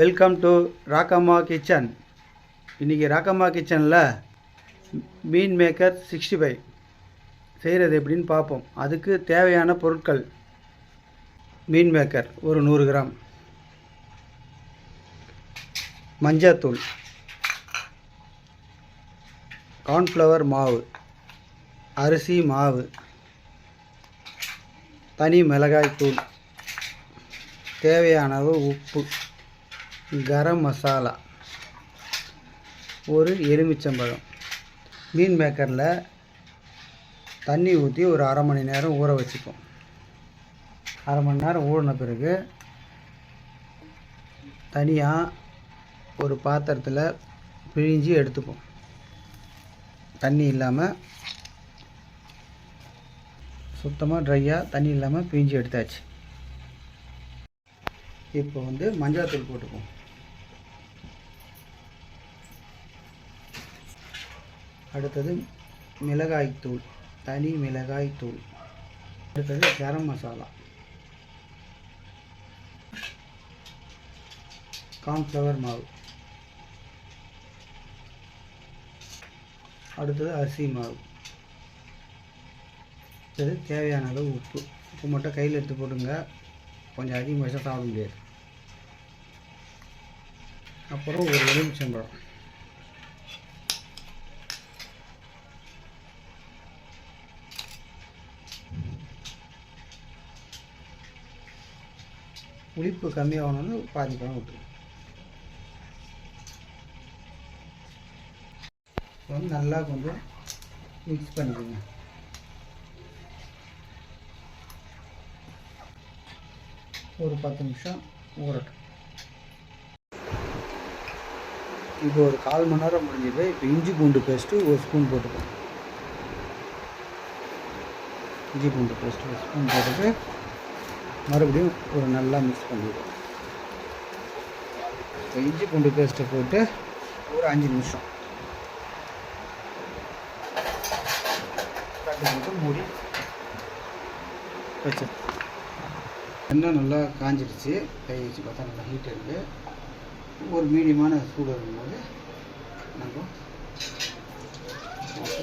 Welcome to Rakkamma kitchen இன்றைக்கி ராக்கம்மா கிச்சனில் மீன் maker sixty five செய்கிறது எப்படின்னு பார்ப்போம். அதுக்கு தேவையான பொருட்கள். மீன் மேக்கர் ஒரு நூறு கிராம். மஞ்சத்தூள். கார்ன்ஃப்ளவர் மாவு. அரிசி மாவு. தனி மிளகாய் தூள் தேவையான அளவு உப்பு. கரம் மசாலா. ஒரு எலுமிச்சம்பழம். மீன் மேக்கரில் தண்ணி ஊற்றி ஒரு அரை மணி நேரம் ஊற வச்சுப்போம். அரை மணி நேரம் ஊறின பிறகு தனியாக ஒரு பாத்திரத்தில் பிழிஞ்சு எடுத்துப்போம். தண்ணி இல்லாமல் சுத்தமாக ட்ரையாக தண்ணி இல்லாமல் பிழிஞ்சு எடுத்தாச்சு. இப்போ வந்து மஞ்சள் போட்டுப்போம். அடுத்தது மிளகாய்த்தூள் தனி மிளகாய்த்தூள். அடுத்தது கரம் மசாலா. கார்ன்ஃப்ளவர் மாவு. அடுத்தது அரிசி மாவு. அடுத்தது தேவையான அளவு உப்பு. உப்பு மட்டும் கையில் எடுத்து போடுங்க கொஞ்சம் அதிகம் சாப்பிட முடியாது. அப்புறம் ஒரு எலுமிச்சம்பழம். புளிப்பு கம்மியாகணும்னு பாதி பழம் விட்டுருங்க இப்போ வந்து நல்லா கொஞ்சம் மிக்ஸ் பண்ணிக்கோங்க. ஒரு பத்து நிமிஷம் ஊறட்டும். இப்போ ஒரு கால் மணி நேரம் முடிஞ்சது. இப்போ இஞ்சி பூண்டு பேஸ்ட்டு ஒரு ஸ்பூன் போட்டுக்கோங்க. இஞ்சி பூண்டு பேஸ்ட்டு ஒரு ஸ்பூன் போட்டுட்டு மறுபடியும் ஒரு நல்லா மிக்ஸ் பண்ணிடுவோம். இப்போ இஞ்சி பூண்டு பேஸ்ட்டை போட்டு ஒரு அஞ்சு நிமிஷம். மூடி வச்சு எண்ணெய் நல்லா காஞ்சிடுச்சு. கை வச்சு பார்த்தா நல்லா ஹீட் இருக்குது ஒரு மீடியமான சூடு இருக்கும்போது நம்ம போட்டு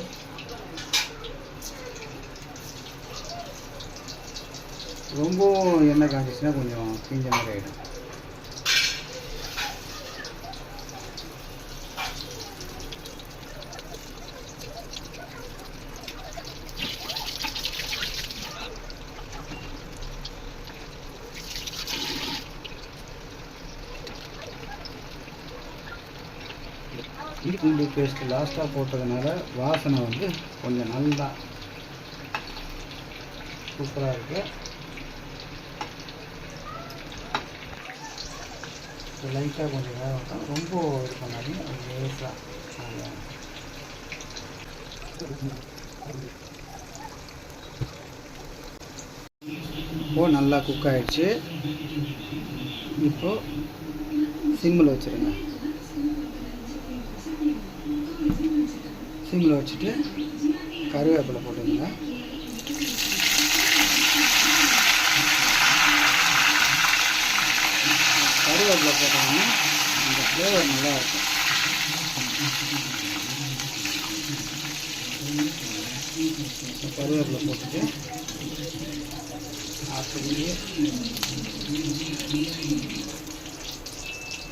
ரொம்ப எண்ணெய் காஞ்சிச்சுன்னா கொஞ்சம் தீஞ்ச மாதிரி ஆகிடும் பூண்டு பேஸ்ட் லாஸ்ட்டாக போட்டதுனால வாசனை வந்து கொஞ்சம் நல்லா சூப்பராக இருக்குது லைட்டாக கொஞ்சம் வேக வைக்கலாம் ரொம்ப இது பண்ணாதீங்க. கொஞ்சம் லேசாக நல்லா நல்லா குக் ஆகிடுச்சு இப்போ சிம்மில் வச்சுருங்க. சிம்மில் வச்சுட்டு கருவேப்பிலை போட்டுருங்க கருவேப்பிலை போட்டோம்னா அந்த ஃப்ளேவர் நல்லா இருக்கும் கருவேப்பிலை போட்டுட்டு அப்படியே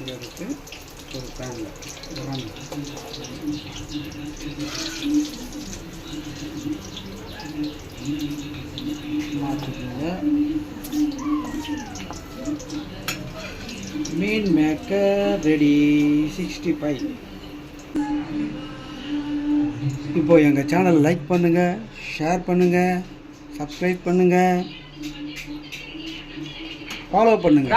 எடுத்து ஒரு பேனில் உரம் மாற்றிக்கோங்க. மீன் மேக்கர் ரெடி சிக்ஸ்டி ஃபைவ் இப்போ எங்கள் சேனல் லைக் பண்ணுங்கள் ஷேர் பண்ணுங்கள் சப்ஸ்கிரைப் பண்ணுங்கள் ஃபாலோ பண்ணுங்கள்